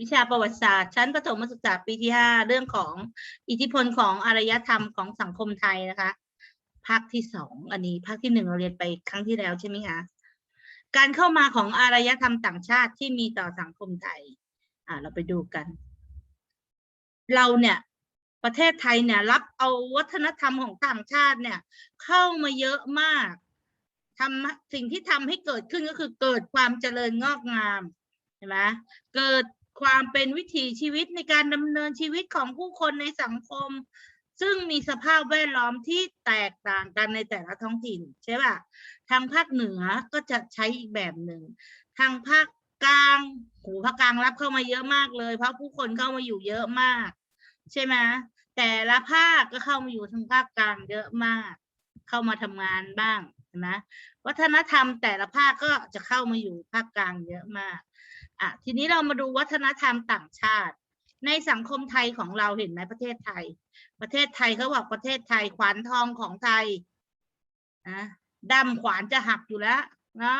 วิชาประวัติศาสตร์ ชั้นประถมศึกษาปีที่ห้าเรื่องของอิทธิพลของอารยธรรมของสังคมไทยนะคะ ภาคที่สองอันนี้ภาคที่หนึ่งเราเรียนไปครั้งที่แล้วใช่ไหมคะการเข้ามาของอารยธรรมต่างชาติที่มีต่อสังคมไทย อ่า เราไปดูกัน เราเนี่ยประเทศไทยเนี่ย รับเอาวัฒนธรรมของต่างชาติเนี่ย เข้ามาเยอะมากทำสิ่งที่ทำให้เกิดขึ้นก็คือเกิดความเจริญงอกงามเห็นไหมเกิด ความเป็นวิถีชีวิตในการดำเนินชีวิตของผู้คนในสังคม ซึ่งมีสภาพแวดล้อมที่แตกต่างกันในแต่ละท้องถิ่นใช่ป่ะทางภาคเหนือก็จะใช้อีกแบบหนึ่งทางภาคกลางโหภาคกลางรับเข้ามาเยอะมากเลย เพราะผู้คนเข้ามาอยู่เยอะมาก ใช่ไหมแต่ละภาคก็เข้ามาอยู่ทางภาคกลางเยอะมาก เข้ามาทำงานบ้างเห็นไหมวัฒนธรรมแต่ละภาคก็จะเข้ามาอยู่ภาคกลางเยอะมาก อะทีนี้เรามาดูวัฒนธรรมต่างชาติ ในสังคมไทยของเราเห็นไหมประเทศไทย ประเทศไทยเขาบอกประเทศไทยขวานทองของไทยนะดำขวานจะหักอยู่แล้วนะ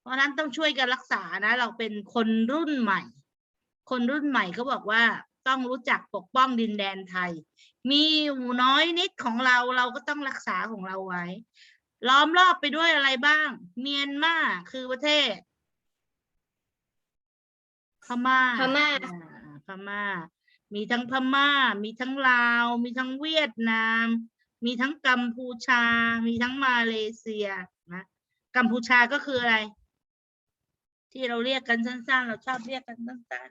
เพราะนั้นต้องช่วยกันรักษานะ เราเป็นคนรุ่นใหม่ คนรุ่นใหม่เขาบอกว่าต้องรู้จักปกป้องดินแดนไทย มีอยู่น้อยนิดของเราเราก็ต้องรักษาของเราไว้ ล้อมรอบไปด้วยอะไรบ้าง เมียนมาคือประเทศ พม่าพม่า อ่าพม่า มีทั้งพม่า มีทั้งลาว มีทั้งเวียดนาม มีทั้งกัมพูชา มีทั้งมาเลเซียนะกัมพูชาก็คืออะไร ที่เราเรียกกันสั้น ๆ เราชอบเรียกกันสั้น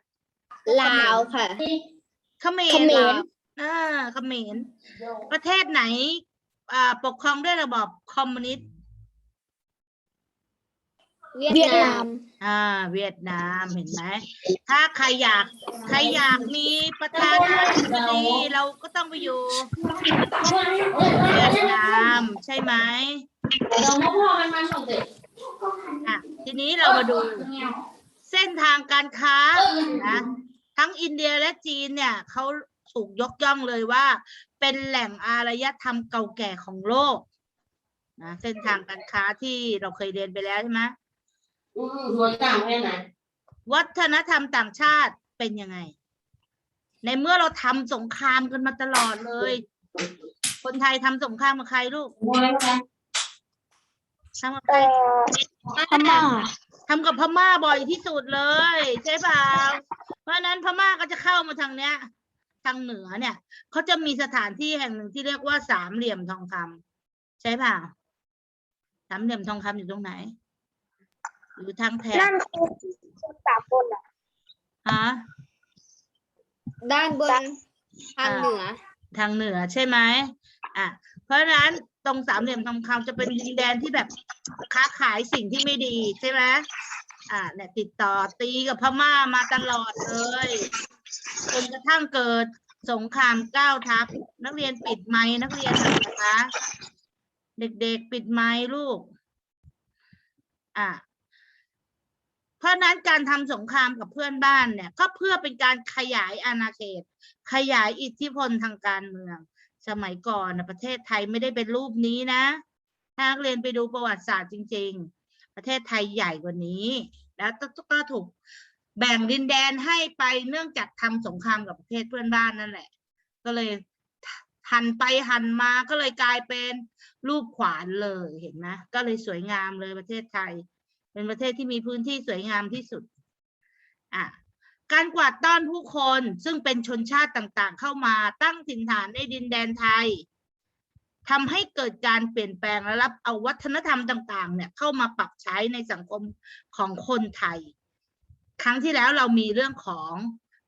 ลาวค่ะ ๆเขมรเขมรเหรออ่าเขมรประเทศไหนอ่าปกครองด้วยระบอบคอมมิวนิสต์ เวียดนาม อ่า เวียดนามเห็นไหมถ้าใครอยากใครอยากมีประธานาธิบดีเราก็ต้องไปอยู่เวียดนามใช่ไหมอะทีนี้เรามาดู เส้นทางการค้านะทั้งอินเดียและจีนเนี่ยเขาถูกยกย่องเลยว่า เป็นแหล่งอารยธรรมเก่าแก่ของโลกนะเส้นทางการค้าที่เราเคยเรียนไปแล้วใช่ไหม วัฒนธรรมต่างชาติเป็นยังไง ในเมื่อเราทำสงครามกันมาตลอดเลย คนไทยทำสงครามกับใครลูกทำกับใคร พม่า ทำกับพม่าบ่อยที่สุดเลย ใช่เปล่าเพราะฉะนั้นพม่าก็จะเข้ามาทางเนี้ย ทางเหนือเนี่ยเขาจะมีสถานที่แห่งหนึ่งที่เรียกว่าสามเหลี่ยมทองคำใช่เปล่าสามเหลี่ยมทองคำอยู่ตรงไหน อยู่ทางแถบนั่นคือคนสามคนอะฮะด้านบนทางเหนือ ทางเหนือใช่ไหมอะเพราะฉะนั้นตรงสามเหลี่ยมทองคำจะเป็นดินแดนที่แบบค้าขายสิ่งที่ไม่ดีใช่ไหมอะเนี่ยติดต่อตีกับพม่ามาตลอดเลยจนกระทั่งเกิดสงครามเก้าทัพ นักเรียนปิดไม้นักเรียนหน่อยนะคะ เด็กๆปิดไม้ลูก อะเพ ราะนั้นการทำสงครามกับเพื่อนบ้านเนี่ยก็เพื่อเป็นการขยายอาณาเขต ขยายอิทธิพลทางการเมือง สมัยก่อนนะประเทศไทยไม่ได้เป็นรูปนี้นะ ถ้าเรียนไปดูประวัติศาสตร์จริง ๆ ประเทศไทยใหญ่กว่านี้ แล้วก็ถูกแบ่งดินแดนให้ไปเนื่องจากทำสงครามกับประเทศเพื่อนบ้านนั่นแหละ ก็เลยหันไปหันมาก็เลยกลายเป็นรูปขวานเลยเห็นไหมก็เลยสวยงามเลยประเทศไทย เป็นประเทศที่มีพื้นที่สวยงามที่สุดอะการกวาดต้อนผู้คนซึ่งเป็นชนชาติต่างๆ เข้ามาตั้งถิ่นฐานในดินแดนไทยทำให้เกิดการเปลี่ยนแปลงและรับเอาวัฒนธรรมต่างๆ เนี่ยเข้ามาปรับใช้ในสังคมของคนไทย ครั้งที่แล้วเรามีเรื่องของ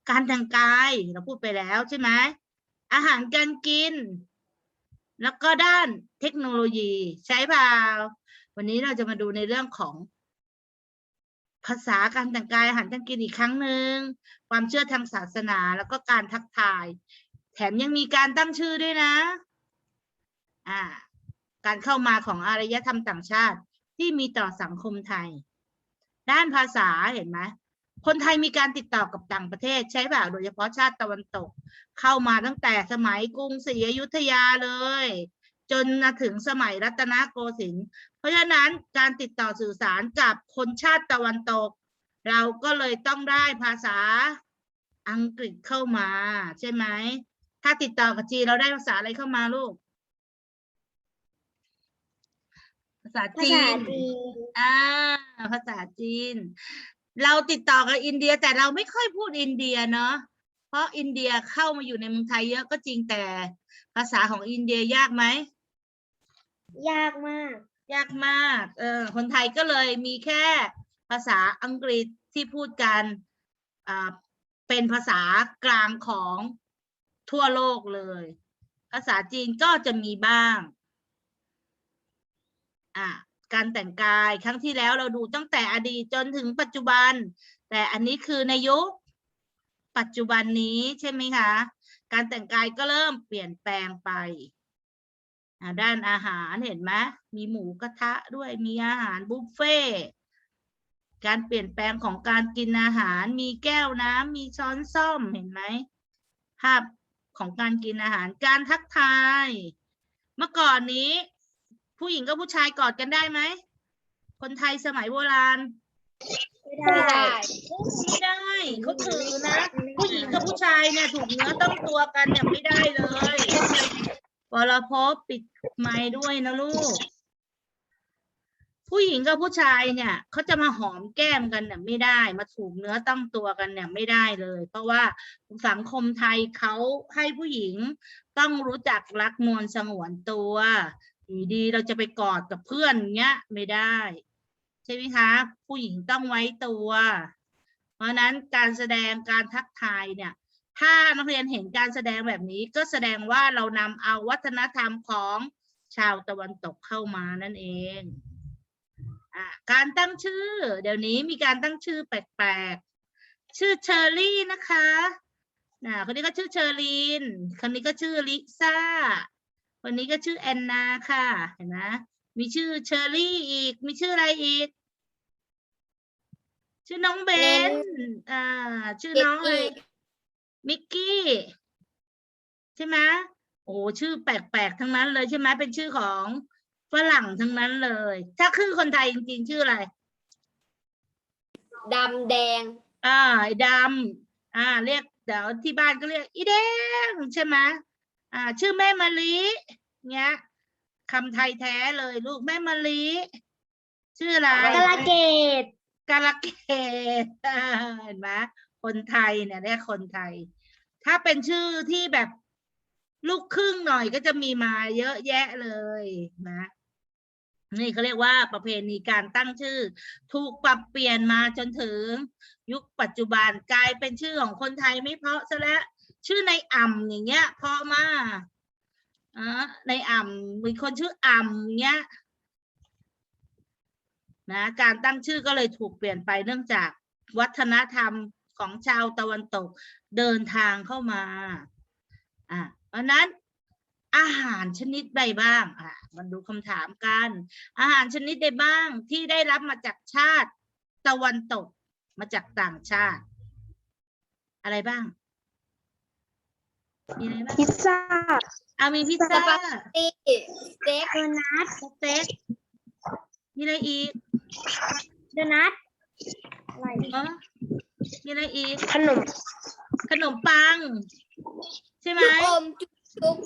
การแต่งกายเราพูดไปแล้วใช่ไหมอาหารการกิน แล้วก็ด้านเทคโนโลยีใช้เปล่าวันนี้เราจะมาดูในเรื่องของ ภาษาการแต่งกายอาหารการกินอีกครั้งหนึ่งความเชื่อทางศาสนาแล้วก็การทักทาย แถมยังมีการตั้งชื่อด้วยนะอ่าการเข้ามาของอารยธรรมต่างชาติที่มีต่อสังคมไทย ด้านภาษาเห็นไหมคนไทยมีการติดต่อกับต่างประเทศ ใช่เปล่าโดยเฉพาะชาติตะวันตก เข้ามาตั้งแต่สมัยกรุงศรีอยุธยาเลย จนมาถึงสมัยรัตนโกสินทร์เพราะฉะนั้นการติดต่อสื่อสารกับคนชาติตะวันตกหเราก็เลยต้องได้ภาษาอังกฤษเข้ามา ใช่ไหมถ้าติดต่อกับจีนเราได้ภาษาอะไรเข้ามาลูก ภาษาภาจีษานจีนอ่าภาษาจีน เราติดต่อกับอินเดียแต่เราไม่ค่อยพูดอินเดียเนาะเพราะอินเดียเข้ามาอยู่ในเมืองไทยเยอะก็จริงแต่ภาษาของอินเดียยากไหม ยากมาก ยากมาก เออ คนไทยก็เลยมีแค่ภาษาอังกฤษที่พูดกัน อ่า เป็นภาษากลางของทั่วโลกเลย ภาษาจีนก็จะมีบ้าง อะการแต่งกายครั้งที่แล้วเราดูตั้งแต่อดีตจนถึงปัจจุบัน แต่อันนี้คือในยุคปัจจุบันนี้ใช่ไหมคะ การแต่งกายก็เริ่มเปลี่ยนแปลงไป ด้านอาหารเห็นไหมมีหมูกระทะด้วยมีอาหารบุฟเฟ่การเปลี่ยนแปลงของการกินอาหาร มีแก้วน้ำมีช้อนส้อมเห็นไหมภาพของการกินอาหารการทักทาย เมื่อก่อนนี้ ผู้หญิงกับผู้ชายกอดกันได้ไหมคนไทยสมัยโบราณไม่ได้ไม่ได้เขาถือนะ ผู้หญิงกับผู้ชายเนี่ยถูกเนื้อต้องตัวกันเนี่ยไม่ได้เลย วรพบปิดไม้ด้วยนะลูก ผู้หญิงกับผู้ชายเนี่ยเขาจะมาหอมแก้มกันเนี่ยไม่ได้มาถูกเนื้อต้องตัวกันเนี่ยไม่ได้เลย เพราะว่าสังคมไทยเขาให้ผู้หญิงต้องรู้จักรักมวลสงวนตัวอยู่ดีเราจะไปกอดกับเพื่อนเงี้ยไม่ได้ ใช่ไหมคะ ผู้หญิงต้องไว้ตัว เพราะนั้นการแสดงการทักทายเนี่ย ถ้านักเรียนเห็นการแสดงแบบนี้ก็แสดงว่าเรานำเอาวัฒนธรรมของชาวตะวันตกเข้ามานั่นเองอการตั้งชื่อ เดี๋ยวนี้มีการตั้งชื่อแปลกๆ ชื่อเชอรี่นะคะนะคนนี้ก็ชื่อเชอรีน คนนี้ก็ชื่อลิซ่า คนนี้ก็ชื่อแอนนาค่ะ เห็นไหมมีชื่อเชอรี่อีก มีชื่ออะไรอีก ชื่อน้องเบน อ่า ชื่อน้องอะไร มิกกี้ ใช่ไหมโอ้ชื่อแปลกๆทั้งนั้นเลยใช่ไหมเป็นชื่อของฝรั่งทั้งนั้นเลย ถ้าคือคนไทยจริงๆชื่ออะไรดำแดง อ่าไอ้ดำอ่า เรียกเดี๋ยวที่บ้านก็เรียกอีแดงใช่ไหมอ่า ชื่อแม่มะลิเนี้ยคำไทยแท้เลยลูกแม่มะลิชื่ออะไรกระเกดกาลเกตอ่าเห็นไหมคนไทยเนี่ยเรียกคนไทย ถ้าเป็นชื่อที่แบบลูกครึ่งหน่อยก็จะมีมาเยอะแยะเลยนะนี่เขาเรียกว่าประเพณีการตั้งชื่อ ถูกปรับเปลี่ยนมาจนถึง ยุคปัจจุบันกลายเป็นชื่อของคนไทยไม่เพราะซะแล้วชื่อในอ่ำอย่างเงี้ย เพราะมากอ่าในอ่ำมีคนชื่ออ่ำเงี้ยนะการตั้งชื่อก็เลยถูกเปลี่ยนไปเนื่องจากวัฒนธรรม ของชาวตะวันตกเดินทางเข้ามาอะเพราะฉะนั้นอาหารชนิดใดบ้างอะมาดูคำถามกัน อาหารชนิดใดบ้างที่ได้รับมาจากชาติตะวันตกมาจากต่างชาติ อะไรบ้างมีอะไรบ้างพิซซ่าอะมีพิซซ่าสปาเกตตี้สเต็กโดนัทสเต็กมีอะไรอีกโดนัทอะไรเออ มีอะไรอีก ขนมขนมปัง ใช่ไหมลูกอมจุ๊บจุ๊บ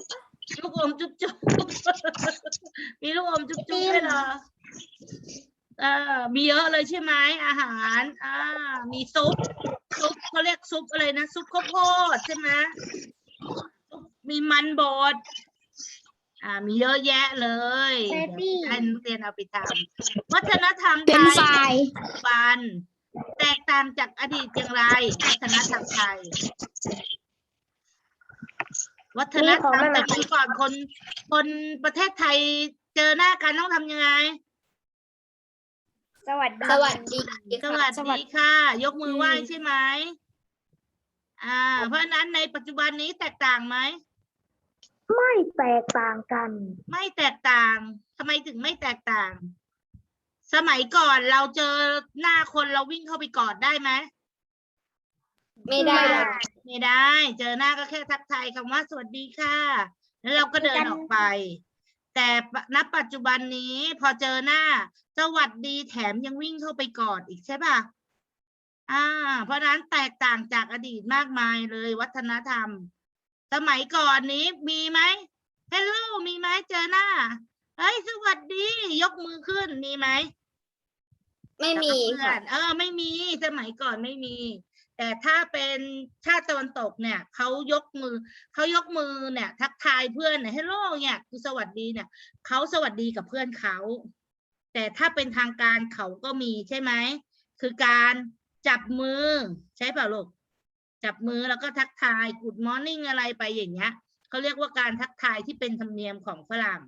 ลูกอมจุ๊บจุ๊บมีลูกอมจุ๊บจุ๊บด้วยเหรอเออมีเยอะเลยใช่ไหมอาหารอ่ามีซุปซุปเขาเรียกซุปอะไรนะซุปข้าวโพดใช่ไหมซุปมีมันบดอ่ามีเยอะแยะเลยเดี๋ยวให้นักเรียนเอาไปทำวัฒนธรรมไทเป็นไฟยปัจจุบัน แตกต่างจากอดีตอย่างไรวัฒนธรรมไทย วัฒนธรรมแต่ปีก่อนคนคนประเทศไทยเจอหน้ากันต้องทำยังไง สวัสดีสวัสดีสวัสดีค่ะ ยกมือไหว้ใช่ไหมอ่า เพราะฉะนั้นในปัจจุบันนี้แตกต่างไหมไม่แตกต่างกัน ไม่แตกต่างทำไมถึงไม่แตกต่าง สมัยก่อนเราเจอหน้าคนเราวิ่งเข้าไปกอดได้ไหมไม่ได้ ไม่ได้ เจอหน้าก็แค่ทักทายคำว่าสวัสดีค่ะ แล้วเราก็เดินออกไป แต่ณปัจจุบันนี้พอเจอหน้า สวัสดีแถมยังวิ่งเข้าไปกอดอีกใช่ป่ะอ่า เพราะฉะนั้นแตกต่างจากอดีตมากมายเลยวัฒนธรรม สมัยก่อนนี้มีไหมเฮลโลมีไหมเจอหน้าเฮ้ยสวัสดี ยกมือขึ้นมีไหม ไม่มีเพื่ค่ะอนเออ ไม่มีสมัยก่อนไม่มี แต่ถ้าเป็นชาติตะวันตกเนี่ยเขายกมือเขายกมือเนี่ย ทักทายเพื่อนเนี่ยเฮลโลเนี่ยคือสวัสดีเนี่ยเขาสวัสดีกับเพื่อนเขา แต่ถ้าเป็นทางการเขาก็มีใช่ไหมคือการจับมือใช่เปล่าลูกจับมือแล้วก็ทักทาย Good Morning อะไรไปอย่างเงี้ยเขาเรียกว่าการทักทายที่เป็นธรรมเนียมของฝรั่ง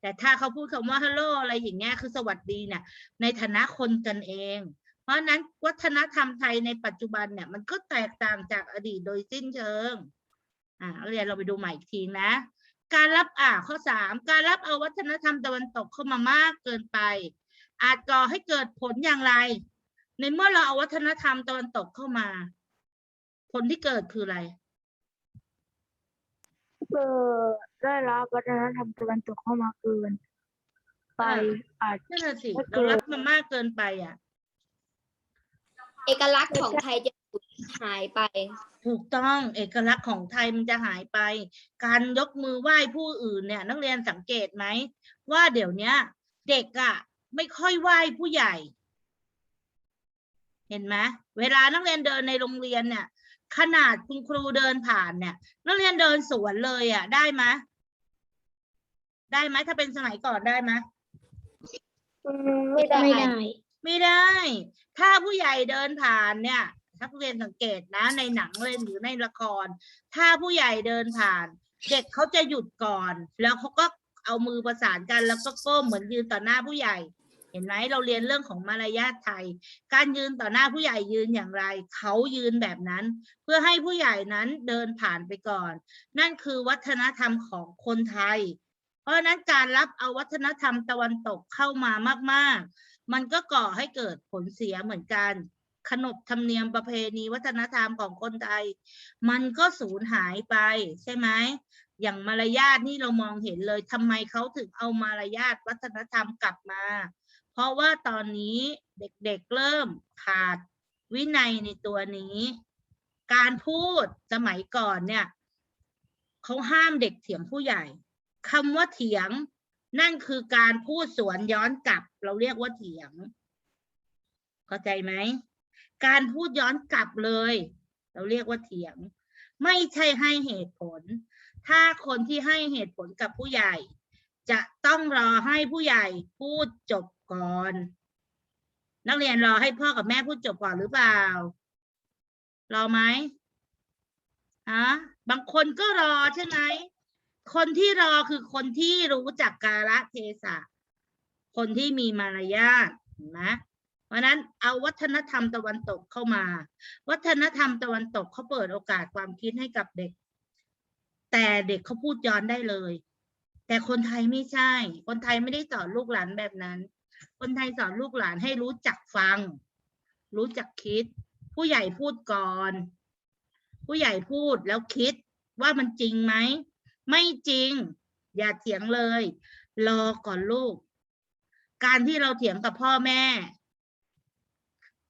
แต่ถ้าเขาพูดคำว่า hello อะไรอย่างเงี้ยคือสวัสดีเนี่ยในฐานะคนกันเอง เพราะนั้นวัฒนธรรมไทยในปัจจุบันเนี่ยมันก็แตกต่างจากอดีตโดยสิ้นเชิงอ่าเรียนเราไปดูใหม่อีกทีนะ การรับอ่าข้อสามการรับเอาวัฒนธรรมตะวันตกเข้ามามากเกินไป อาจก่อให้เกิดผลอย่างไร ในเมื่อเราเอาวัฒนธรรมตะวันตกเข้ามา ผลที่เกิดคืออะไรคือ ได้รับวัฒนธรรมตะวันตกเข้ามาเกิน ไปอาจ นั่นน่ะสิถ้าเกิเราด รับมามากเกินไปอะ เอกลักษณ์ของไทยจะสูญหายไป ถูกต้องเอกลักษณ์ของไทยมันจะหายไป การยกมือไหว้ผู้อื่นเนี่ย นักเรียนสังเกตไหม ว่าเดี๋ยวเนี้ย เด็กอะ่ะ ไม่ค่อยไหว้ผู้ใหญ่ เห็นไหมเวลานักเรียนเดินในโรงเรียนเนี่ย ขนาดคุณครูเดินผ่านเนี่ย นักเรียนเดินสวนเลยอะ่ะ ได้ไหม ได้ไหมถ้าเป็นสมัยก่อนได้ไหมอืมไม่ได้ ไม่ได้ ไม่ได้ ถ้าผู้ใหญ่เดินผ่านเนี่ยนักเรียนสังเกตนะ ในหนังเล่นหรือในละคร ถ้าผู้ใหญ่เดินผ่าน เด็กเขาจะหยุดก่อน แล้วเขาก็เอามือประสานกันแล้วก็ก้มเหมือนยืนต่อหน้าผู้ใหญ่ เห็นไหมเราเรียนเรื่องของมารยาทไทย การยืนต่อหน้าผู้ใหญ่ยืนอย่างไร เขายืนแบบนั้น เพื่อให้ผู้ใหญ่นั้นเดินผ่านไปก่อน นั่นคือวัฒนธรรมของคนไทย เพราะฉะนั้นการรับเอาวัฒนธรรมตะวันตกเข้ามามาก ๆ มันก็ก่อให้เกิดผลเสียเหมือนกัน ขนบธรรมเนียมประเพณีวัฒนธรรมของคนไทย มันก็สูญหายไปใช่ไหมอย่างมารยาทนี่เรามองเห็นเลยทำไมเขาถึงเอามารยาทวัฒนธรรมกลับมา เพราะว่าตอนนี้เด็กๆเริ่มขาดวินัยในตัวนี้ การพูดสมัยก่อนเนี่ยเขาห้ามเด็กเถียงผู้ใหญ่ คำว่าเถียง นั่นคือการพูดสวนย้อนกลับ เราเรียกว่าเถียง เข้าใจไหม การพูดย้อนกลับเลย เราเรียกว่าเถียง ไม่ใช่ให้เหตุผล ถ้าคนที่ให้เหตุผลกับผู้ใหญ่ จะต้องรอให้ผู้ใหญ่พูดจบก่อน นักเรียนรอให้พ่อกับแม่พูดจบก่อนหรือเปล่า รอไหมฮะบางคนก็รอใช่ไหม คนที่รอคือคนที่รู้จักกาลเทศะ คนที่มีมารยาทเห็นไหมเพราะนั้นเอาวัฒนธรรมตะวันตกเข้ามา วัฒนธรรมตะวันตกเขาเปิดโอกาสความคิดให้กับเด็ก แต่เด็กเขาพูดย้อนได้เลย แต่คนไทยไม่ใช่ คนไทยไม่ได้สอนลูกหลานแบบนั้น คนไทยสอนลูกหลานให้รู้จักฟัง รู้จักคิด ผู้ใหญ่พูดก่อน ผู้ใหญ่พูดแล้วคิดว่ามันจริงไหม ไม่จริง อย่าเถียงเลย รอก่อนลูก การที่เราเถียงกับพ่อแม่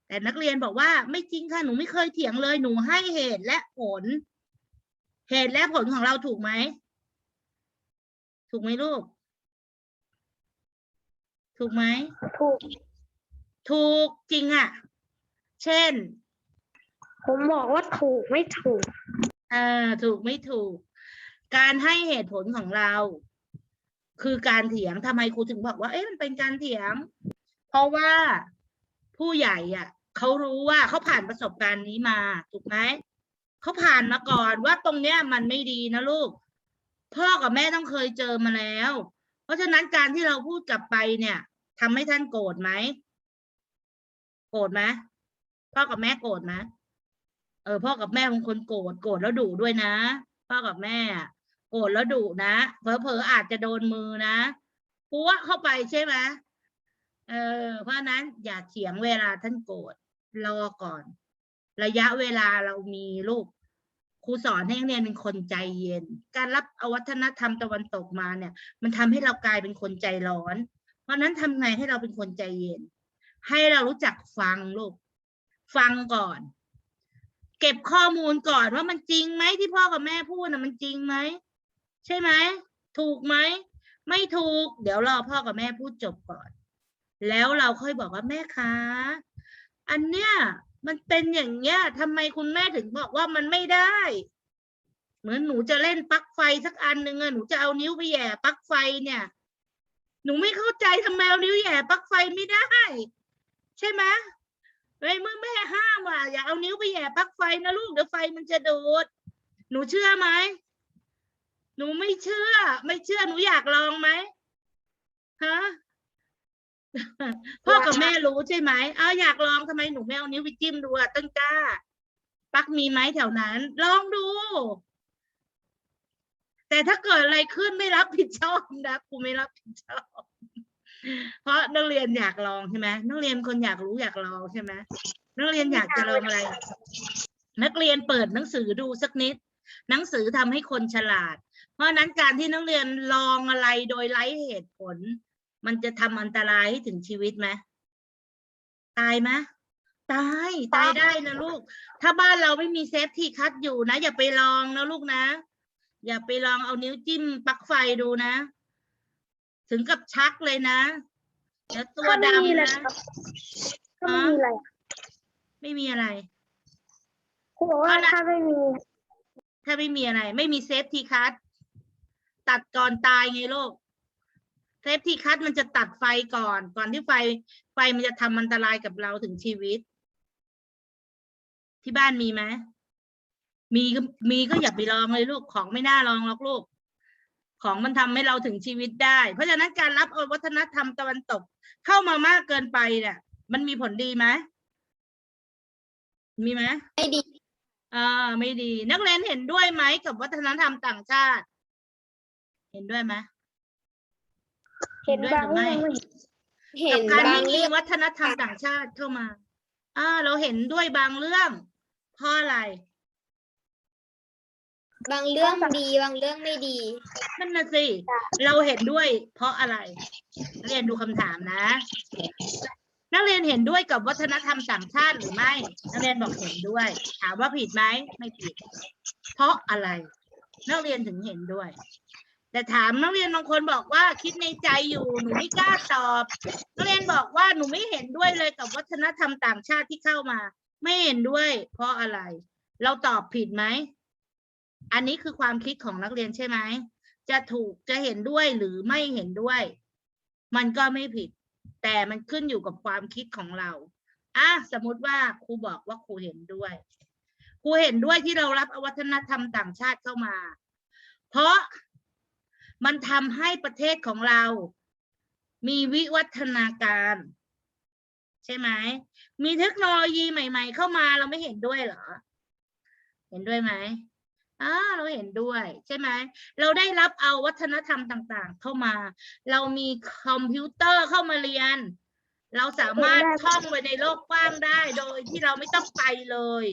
แต่นักเรียนบอกว่าไม่จริงค่ะหนูไม่เคยเถียงเลยหนูให้เหตุและผล เหตุและผลของเราถูกไหมถูกไหมลูก ถูกไหมถูก ถูกจริงอะ่ะ เช่น ผมบอกว่าถูกไม่ถูก เออถูกไม่ถูก การให้เหตุผลของเรา คือการเถียงทำไมครูถึงบอกว่า เอ๊ะมันเป็นการเถียง เพราะว่าผู้ใหญ่อะเขารู้ว่าเขาผ่านประสบการณ์นี้มาถูกไหมเขาผ่านมาก่อนว่าตรงเนี้ยมันไม่ดีนะลูก พ่อกับแม่ต้องเคยเจอมาแล้ว เพราะฉะนั้นการที่เราพูดกลับไปเนี่ยทำให้ท่านโกรธไหมโกรธไหมพ่อกับแม่โกรธไหมเออพ่อกับแม่บางคนโกรธโกรธแล้วดุด้วยนะ พ่อกับแม่อะ โกรธแล้วดุนะเผลอๆอาจจะโดนมือนะปัวเข้าไปใช่ไหมเออเพราะนั้นอย่าเถียงเวลาท่านโกรธรอก่อน ระยะเวลาเรามีลูกครูสอนให้นักเรียนเป็นคนใจเย็น การรับอวัฒนธรรมตะวันตกมาเนี่ย มันทำให้เรากลายเป็นคนใจร้อน เพราะนั้นทำไงให้เราเป็นคนใจเย็น ให้เรารู้จักฟังลูก ฟังก่อน เก็บข้อมูลก่อนว่ามันจริงไหมที่พ่อกับแม่พูดนะมันจริงไหม ใช่ไหมถูกไหมไม่ถูก เดี๋ยวรอพ่อกับแม่พูดจบก่อน แล้วเราค่อยบอกว่าแม่คะอันเนี้ยมันเป็นอย่างเงี้ยทำไมคุณแม่ถึงบอกว่ามันไม่ได้ เหมือนหนูจะเล่นปลั๊กไฟสักอันหนึ่งอะหนูจะเอานิ้วไปแย่ปลั๊กไฟเนี่ย หนูไม่เข้าใจทำไมเอานิ้วแย่ปลั๊กไฟไม่ได้ ใช่ไหมเฮ้เมื่อแม่ห้ามอะอย่าเอานิ้วไปแย่ปลั๊กไฟนะลูกเดี๋ยวไฟมันจะดูดหนูเชื่อไหม หนูไม่เชื่อ ไม่เชื่อหนูอยากลองไหมฮะพ่อกับแม่รู้ใช่ไหมอ้าวอยากลองทำไมหนูไม่เอานิ้วไปจิ้มดูอะต้นกล้าปลั๊กมีไหมแถวนั้น ลองดู แต่ถ้าเกิดอะไรขึ้นไม่รับผิดชอบนะครูไม่รับผิดชอบ เพราะนักเรียนอยากลองใช่ไหมนักเรียนคนอยากรู้อยากลองใช่ไหมนักเรียนอยากจะลองอะไร นักเรียนเปิดหนังสือดูสักนิด หนังสือทำให้คนฉลาดเพ ราะฉะนั้นการที่นักเรียนลองอะไรโดยไร้เหตุผล มันจะทำอันตรายให้ถึงชีวิตไหมตายไหมตายตายได้นะลูก ถ้าบ้านเราไม่มีเซฟที่คัดอยู่นะ อย่าไปลองนะลูกนะ อย่าไปลองเอานิ้วจิ้มปลั๊กไฟดูนะ ถึงกับชักเลยนะเดี๋ยวตัวถ้าไม่มีดำอะไรนะครับถ้าไม่มีอะไรอะไม่มีอะไรครูบอกว่าเอานะถ้าไม่มี ถ้าไม่มีอะไร ไม่มีเซฟที่คัด ตัดก่อนตายไงลูกเซฟที่คัดมันจะตัดไฟก่อน ก่อนที่ไฟ ไฟมันจะทำอันตรายกับเราถึงชีวิต ที่บ้านมีไหมมีก็มีก็อย่าไปลองเลยลูกของไม่น่าลองหรอกลูก ของมันทำให้เราถึงชีวิตได้ เพราะฉะนั้นการรับเอาวัฒนธรรมตะวันตก เข้ามามากเกินไปเนี่ยมันมีผลดีไหมมีไหมไม่ดีอ่าไม่ดี นักเรียนเห็นด้วยไหมกับวัฒนธรรมต่างชาติ เห็นด้วยไหมเห็นบางเห็นด้วยหรือไม่เรื่องไม่เห็นเห็กันบการบาที่งมีเรื่องวัฒนธรรมต่างชาติเข้ามาอ่าเราเห็นด้วยบางเรื่องเพราะอะไร บางเรื่องดีบางเรื่องไม่ดีนั่นน่ะสิ เราเห็นด้วย เพราะอะไรนักเรียนดูคำถามนะ นักเรียนเห็นด้วยกับวัฒนธรรมต่างชาติหรือไม่ นักเรียนบอกเห็นด้วย ถามว่าผิดไหมไม่ผิด เพราะอะไร นักเรียนถึงเห็นด้วย แต่ถามนักเรียนบางคนบอกว่าคิดในใจอยู่หนูไม่กล้าตอบ นักเรียนบอกว่าหนูไม่เห็นด้วยเลยกับวัฒนธรรมต่างชาติที่เข้ามา ไม่เห็นด้วย เพราะอะไร เราตอบผิดไหมอันนี้คือความคิดของนักเรียนใช่ไหมจะถูกจะเห็นด้วยหรือไม่เห็นด้วย มันก็ไม่ผิด แต่มันขึ้นอยู่กับความคิดของเราอะสมมติว่าครูบอกว่าครูเห็นด้วยครูเห็นด้วยที่เรารับอวัฒนธรรมต่างชาติเข้ามา เพราะ มันทำให้ประเทศของเรา มีวิวัฒนาการ ใช่ไหม มีเทคโนโลยีใหม่ ๆ เข้ามาเราไม่เห็นด้วยเหรอ เห็นด้วยไหมอ่าเราเห็นด้วยใช่ไหม เราได้รับเอาวัฒนธรรมต่างๆ เข้ามา เรามีคอมพิวเตอร์เข้ามาเรียน เราสามารถท่องไปในโลกกว้างได้โดยที่เราไม่ต้องไปเลย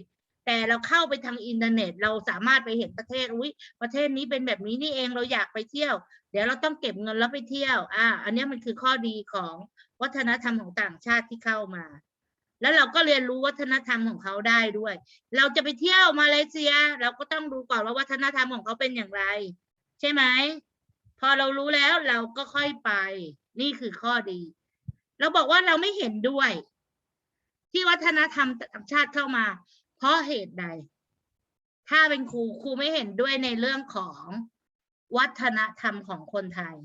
แต่เราเข้าไปทางอินเทอร์เน็ต เราสามารถไปเห็นประเทศอุ้ยประเทศนี้เป็นแบบนี้นี่เองเราอยากไปเที่ยว เดี๋ยวเราต้องเก็บเงินแล้วไปเที่ยว อ่า อันนี้มันคือข้อดีของวัฒนธรรมของต่างชาติที่เข้ามา แล้วเราก็เรียนรู้วัฒนธรรมของเขาได้ด้วย เราจะไปเที่ยวมาเลเซีย เราก็ต้องดูก่อนว่าวัฒนธรรมของเขาเป็นอย่างไร ใช่ไหมพอเรารู้แล้วเราก็ค่อยไป นี่คือข้อดี เราบอกว่าเราไม่เห็นด้วย ที่วัฒนธรรมต่างชาติเข้ามา เพราะเหตุใด ถ้าเป็นครูครูไม่เห็นด้วยในเรื่องของวัฒนธรรมของคนไทย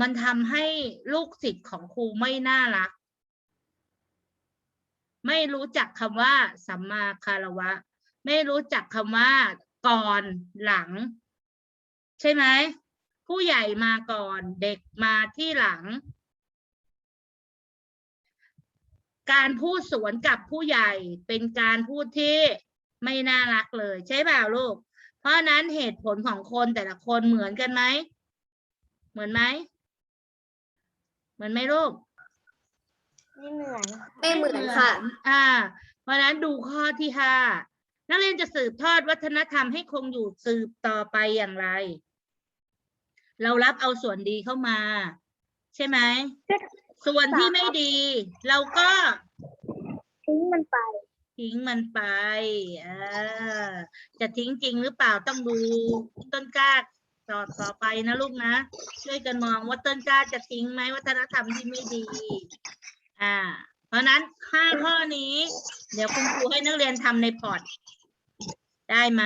มันทำให้ลูกศิษย์ของครูไม่น่ารัก ไม่รู้จักคำว่าสัมมาคารวะ ไม่รู้จักคำว่าก่อนหลัง ใช่ไหมผู้ใหญ่มาก่อนเด็กมาที่หลัง การพูดสวนกับผู้ใหญ่เป็นการพูดที่ไม่น่ารักเลย ใช่เปล่าลูก เพราะฉะนั้นเหตุผลของคนแต่ละคนเหมือนกันไหม เหมือนไหม เหมือนไหมลูก ไม่เหมือน ไม่เหมือนค่ะ อ่า เพราะฉะนั้นดูข้อที่ห้านักเรียนจะสืบทอดวัฒนธรรมให้คงอยู่สืบต่อไปอย่างไร เรารับเอาส่วนดีเข้ามา ใช่ไหม ส่วนที่ไม่ดี เราก็ทิ้งมันไป ทิ้งมันไปเออจะทิ้งจริงหรือเปล่าต้องดูต้นกล้าต่อต่อไปนะลูกนะ ช่วยกันมองว่าต้นกล้าจะทิ้งไหมวัฒนธรรมที่ไม่ดี อ่า เพราะฉะนั้นห้าข้อนี้ เดี๋ยวคุณครูให้นักเรียนทำในพอร์ตได้ไหม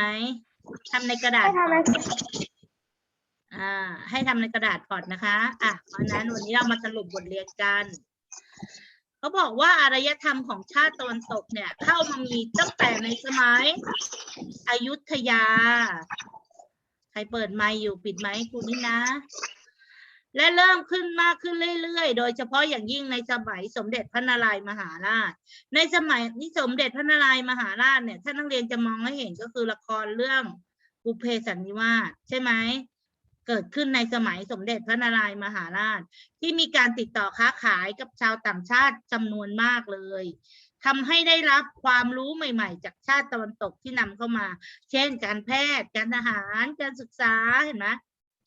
ทำในกระดาษให้ทำ อ่า ให้ทำในกระดาษพอร์ตนะคะ อะเพราะนั้นวันนี้เรามาสรุปบทเรียนกันเขาบอกว่าอารยธรรมของชาติตะวันตกเนี่ย เข้ามามีตั้งแต่ในสมัยอยุธยา ใครเปิดไมค์อยู่ปิดไมค์ให้ครูนี่นะ และเริ่มขึ้นมากขึ้นเรื่อยๆ โดยเฉพาะอย่างยิ่งในสมัยสมเด็จพระนารายณ์มหาราช ในสมัยนี้สมเด็จพระนารายณ์มหาราชเนี่ย ถ้านักเรียนจะมองให้เห็นก็คือละครเรื่องบุพเพสันนิวาสใช่ไหม เกิดขึ้นในสมัยสมเด็จพระนารายณ์มหาราช ที่มีการติดต่อค้าขายกับชาวต่างชาติจำนวนมากเลยทำให้ได้รับความรู้ใหม่ ๆ จากชาติตะวันตกที่นำเข้ามา เช่น การแพทย์ การทหาร การศึกษาเห็นไหม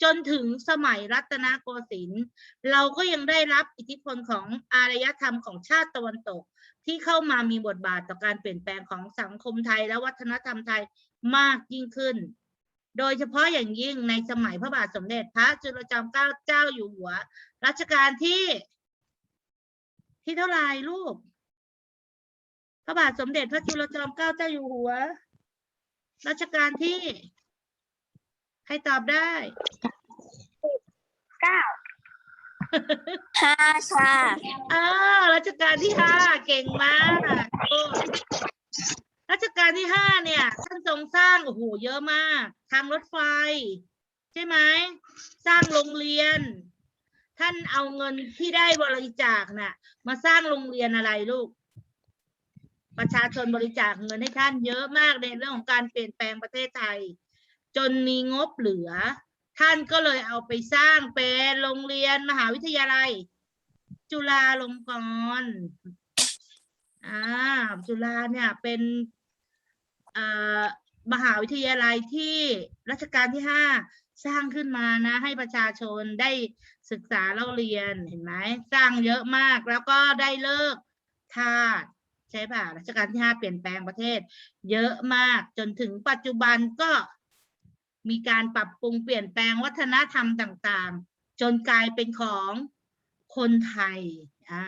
จนถึงสมัยรัตนโกสินทร์เราก็ยังได้รับอิทธิพลของอารยธรรมของชาติตะวันตก ที่เข้ามามีบทบาทต่อการเปลี่ยนแปลงของสังคมไทยและวัฒนธรรมไทยมากยิ่งขึ้น โดยเฉพาะอย่างยิ่งในสมัยพระบาทสมเด็จพระจุลจอมเกล้าเจ้าอยู่หัว รัชกาลที่ ที่เท่าไหร่ลูก พระบาทสมเด็จพระจุลจอมเกล้าเจ้าอยู่หัว รัชกาลที่ ใครตอบได้เก้าห้าค่ะอ้าวรัชกาลที่ห้าเก่งมากโอ้ รัชกาลที่ห้าเนี่ยท่านทรงสร้างโอ้โหเยอะมาก ทางรถไฟ ใช่ไหมสร้างโรงเรียน ท่านเอาเงินที่ได้บริจาคน่ะ มาสร้างโรงเรียนอะไรลูก ประชาชนบริจาคเงินให้ท่านเยอะมากในเรื่องของการเปลี่ยนแปลงประเทศไทย จนมีงบเหลือ ท่านก็เลยเอาไปสร้างเป็นโรงเรียนมหาวิทยาลัย จุฬาลงกรณ์ อ่าจุฬาเนี่ยเป็นมหาวิทยาลัยที่รัชกาลที่ห้าสร้างขึ้นมานะ ให้ประชาชนได้ศึกษาเล่าเรียนเห็นไหมสร้างเยอะมากแล้วก็ได้เลิกทาสใช่ป่ะรัชกาลที่ห้าเปลี่ยนแปลงประเทศ เยอะมากจนถึงปัจจุบันก็มีการปรับปรุงเปลี่ยนแปลงวัฒนธรรมต่าง ๆ จนกลายเป็นของคนไทยอ่า